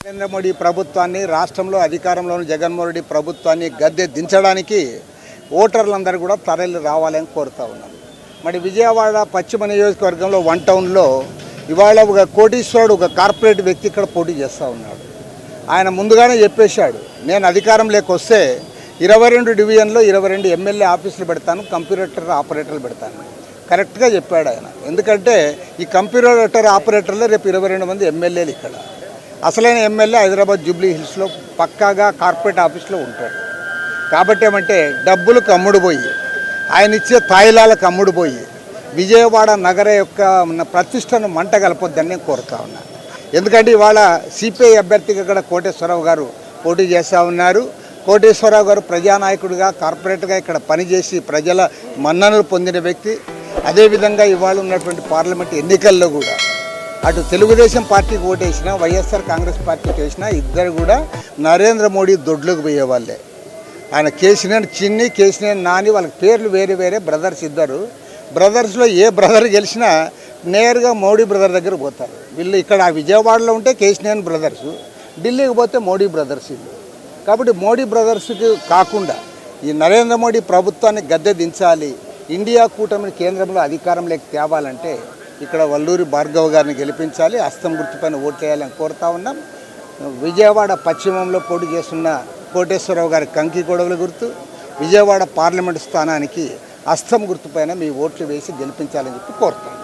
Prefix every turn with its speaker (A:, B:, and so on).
A: నరేంద్ర మోడీ ప్రభుత్వాన్ని రాష్ట్రంలో అధికారంలోని జగన్మోహన్ రెడ్డి ప్రభుత్వాన్ని గద్దె దించడానికి ఓటర్లందరూ కూడా తరలి రావాలని కోరుతా ఉన్నాం మరి విజయవాడ పశ్చిమ నియోజకవర్గంలో వన్ టౌన్లో ఇవాళ ఒక కోటీశ్వరుడు ఒక కార్పొరేట్ వ్యక్తి ఇక్కడ పోటీ చేస్తూ ఉన్నాడు. ఆయన ముందుగానే చెప్పేశాడు నేను అధికారం లేకొస్తే ఇరవై రెండు డివిజన్లో ఇరవై రెండు ఎమ్మెల్యే ఆఫీసులు పెడతాను కంప్యూటర్ ఆపరేటర్లు పెడతాను. కరెక్ట్గా చెప్పాడు ఆయన. ఎందుకంటే ఈ కంప్యూటర్ ఆపరేటర్లో రేపు ఇరవై రెండు మంది ఎమ్మెల్యేలు ఇక్కడ. అసలైన ఎమ్మెల్యే హైదరాబాద్ జూబ్లీ హిల్స్లో పక్కాగా కార్పొరేట్ ఆఫీస్లో ఉంటాడు. కాబట్టి ఏమంటే డబ్బులు కమ్ముడు పోయి ఆయన ఇచ్చే తాయిలాలకు కమ్ముడు పోయి విజయవాడ నగర యొక్క ప్రతిష్టను మంట కలపొద్దని నేను కోరుతా ఉన్నాను ఎందుకంటే ఇవాళ సిపిఐ అభ్యర్థిగా కూడా కోటేశ్వరరావు గారు పోటీ చేస్తూ ఉన్నారు. కోటేశ్వరరావు గారు ప్రజానాయకుడిగా కార్పొరేట్గా ఇక్కడ పనిచేసి ప్రజల మన్ననలు పొందిన వ్యక్తి. అదేవిధంగా ఇవాళ ఉన్నటువంటి పార్లమెంట్ ఎన్నికల్లో కూడా అటు తెలుగుదేశం పార్టీకి ఓటేసినా వైఎస్ఆర్ కాంగ్రెస్ పార్టీకి వేసినా ఇద్దరు కూడా నరేంద్ర మోడీ దొడ్లోకి పోయేవాళ్ళే. ఆయన కేసీనేని చిన్ని కేసీనేని నాని వాళ్ళకి పేర్లు వేరే వేరే బ్రదర్స్ ఇద్దరు. బ్రదర్స్లో ఏ బ్రదర్ గెలిచినా నేరుగా మోడీ బ్రదర్ దగ్గర పోతారు. వీళ్ళు ఇక్కడ విజయవాడలో ఉంటే కేసీనేని బ్రదర్స్ ఢిల్లీకి పోతే మోడీ బ్రదర్స్ ఇల్లు. కాబట్టి మోడీ బ్రదర్స్కి కాకుండా ఈ నరేంద్ర మోడీ ప్రభుత్వాన్ని గద్దె దించాలి ఇండియా కూటమిని కేంద్రంలో అధికారంలోకి తేవాలంటే ఇక్కడ వల్లూరి భార్గవ్ గారిని గెలిపించాలి అస్తం గుర్తుపైన ఓట్లేయాలని కోరుతా ఉన్నాం. విజయవాడ పశ్చిమంలో పోటీ చేస్తున్న కోటేశ్వరరావు గారి కంకి గొడవల గుర్తు విజయవాడ పార్లమెంటు స్థానానికి అస్తం గుర్తుపైన మీ ఓట్లు వేసి గెలిపించాలని చెప్పి కోరుతాం.